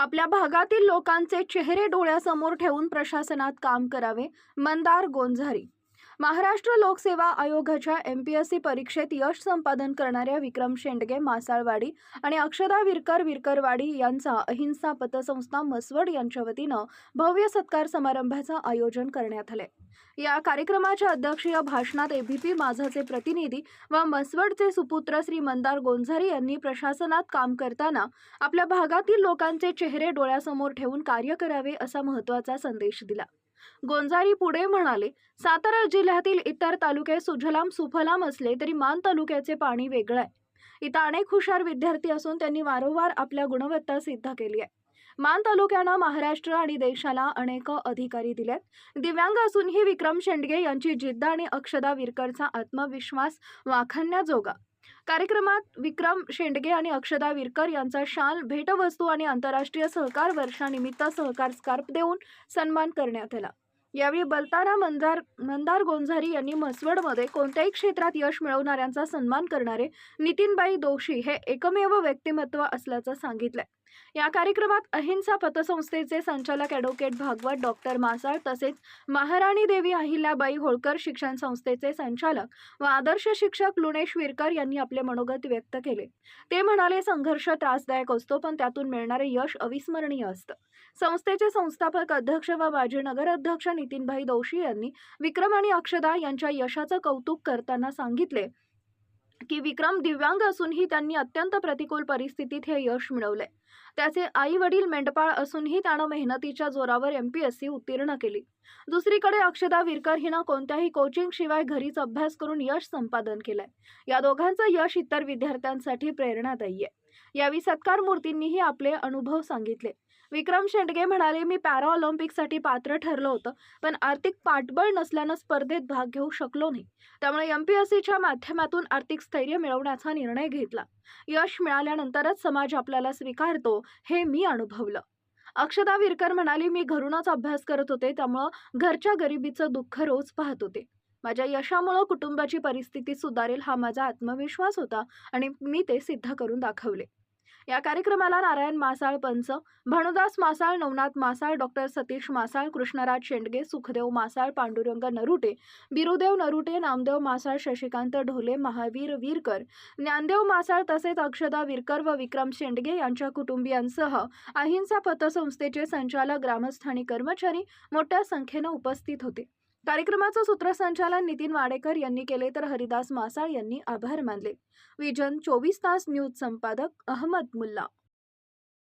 आपल्या भागातील लोकांचे चेहरे डोळ्यासमोर ठेवून प्रशासनात काम करावे. मंदार गोंझारी महाराष्ट्र लोकसेवा आयोगाच्या एम पी एस सी परीक्षेत यश संपादन करणाऱ्या विक्रम शेंडगे मासाळवाडी आणि अक्षदा विरकर विरकरवाडी यांचा अहिंसा पतसंस्था मसवड यांच्या वतीनं भव्य सत्कार समारंभाचं आयोजन करण्यात आले या कार्यक्रमाच्या अध्यक्षीय भाषणात एबीपी माझाचे प्रतिनिधी व मसवडचे सुपुत्र श्री मंदार गोंझारी यांनी प्रशासनात काम करताना आपल्या भागातील लोकांचे चेहरे डोळ्यासमोर ठेवून कार्य करावे असा महत्त्वाचा संदेश दिला. गोंजारी पुढे म्हणाले सातारा जिल्ह्यातील इतर तालुके सुजलाम सुफलाम असले तरी मान तालुक्याचे पाणी वेगळं आहे. इथं अनेक हुशार विद्यार्थी असून त्यांनी वारंवार आपल्या गुणवत्ता सिद्ध केली आहे. मान तालुक्यानं महाराष्ट्र आणि देशाला अनेक अधिकारी दिलेत. दिव्यांग असूनही विक्रम शेंडगे यांची जिद्द आणि अक्षदा विरकरचा आत्मविश्वास वाखाणण्याजोगा कार्यक्रमात विक्रम शेंडगे आणि अक्षदा विरकर यांचा शाल भेटवस्तू आणि आंतरराष्ट्रीय सहकार वर्षानिमित्त सहकार स्कार्प देऊन सन्मान करण्यात आला. यावेळी बलताना मंदार मंदार गोंझारी यांनी म्हसवडमध्ये कोणत्याही क्षेत्रात यश मिळवणाऱ्यांचा सन्मान करणारे नितीनबाई दोशी हे एकमेव व्यक्तिमत्व असल्याचं सांगितलं या कार्यक्रमात अहिंसा पतसंस्थेचे संचालक ॲडव्होकेट भागवत डॉक्टर मासाळ तसेच महाराणी देवी अहिल्याबाई होळकर शिक्षण संस्थेचे संचालक व आदर्श शिक्षक लुणेश विरकर यांनी आपले मनोगत व्यक्त केले. ते म्हणाले संघर्ष त्रासदायक असतो पण त्यातून मिळणारे यश अविस्मरणीय असतं. संस्थेचे संस्थापक अध्यक्ष व माजी नगराध्यक्ष नितीनभाई दोशी यांनी विक्रम आणि अक्षदा यांच्या यशाचं कौतुक करताना सांगितले. की विक्रम दिव्यांग असूनही त्यांनी अत्यंत प्रतिकूल परिस्थितीत हे यश मिळवले त्याचे आई वडील मेंढपाळ असूनही त्यानं मेहनतीच्या जोरावर एम पी एस सी उत्तीर्ण केली. दुसरीकडे अक्षदा विरकर हिनं कोणत्याही कोचिंग शिवाय घरीच अभ्यास करून यश संपादन केलंय. या दोघांचं यश इतर विद्यार्थ्यांसाठी प्रेरणादायी आहे. यावेळी सत्कार मूर्तींनीही आपले अनुभव सांगितले. विक्रम शेंडगे म्हणाले मी पॅरा ऑलिम्पिकसाठी पात्र ठरलो होतं पण आर्थिक पाठबळ नसल्यानं स्पर्धेत भाग घेऊ शकलो नाही. त्यामुळे एम पी एस सीच्या माध्यमातून आर्थिक स्थैर्य मिळवण्याचा निर्णय घेतला. यश मिळाल्यानंतरच समाज आपल्याला स्वीकारतो हे मी अनुभवलं. अक्षदा विरकर म्हणाली मी घरूनच अभ्यास करत होते त्यामुळं घरच्या गरिबीचं दुःख रोज पाहत होते. माझ्या यशामुळं कुटुंबाची परिस्थिती सुधारेल हा माझा आत्मविश्वास होता आणि मी ते सिद्ध करून दाखवले. या कार्यक्रमाला नारायण मासाळ पंच भानुदास मासाळ नवनाथ मासाळ डॉक्टर सतीश मासाळ कृष्णराज शेंडगे सुखदेव मासाळ पांडुरंग नरुटे बिरुदेव नरुटे नामदेव मासाळ शशिकांत ढोले महावीर विरकर ज्ञानदेव मासाळ तसेच अक्षदा विरकर व विक्रम शेंडगे यांच्या कुटुंबियांसह अहिंसा पतसंस्थेचे संचालक ग्रामस्थ आणि कर्मचारी मोठ्या संख्येनं उपस्थित होते. कार्यक्रमाचं सूत्रसंचालन नितीन वाडेकर यांनी केले तर हरिदास मासाळ यांनी आभार मानले. विजन चोवीस तास न्यूज संपादक अहमद मुल्ला.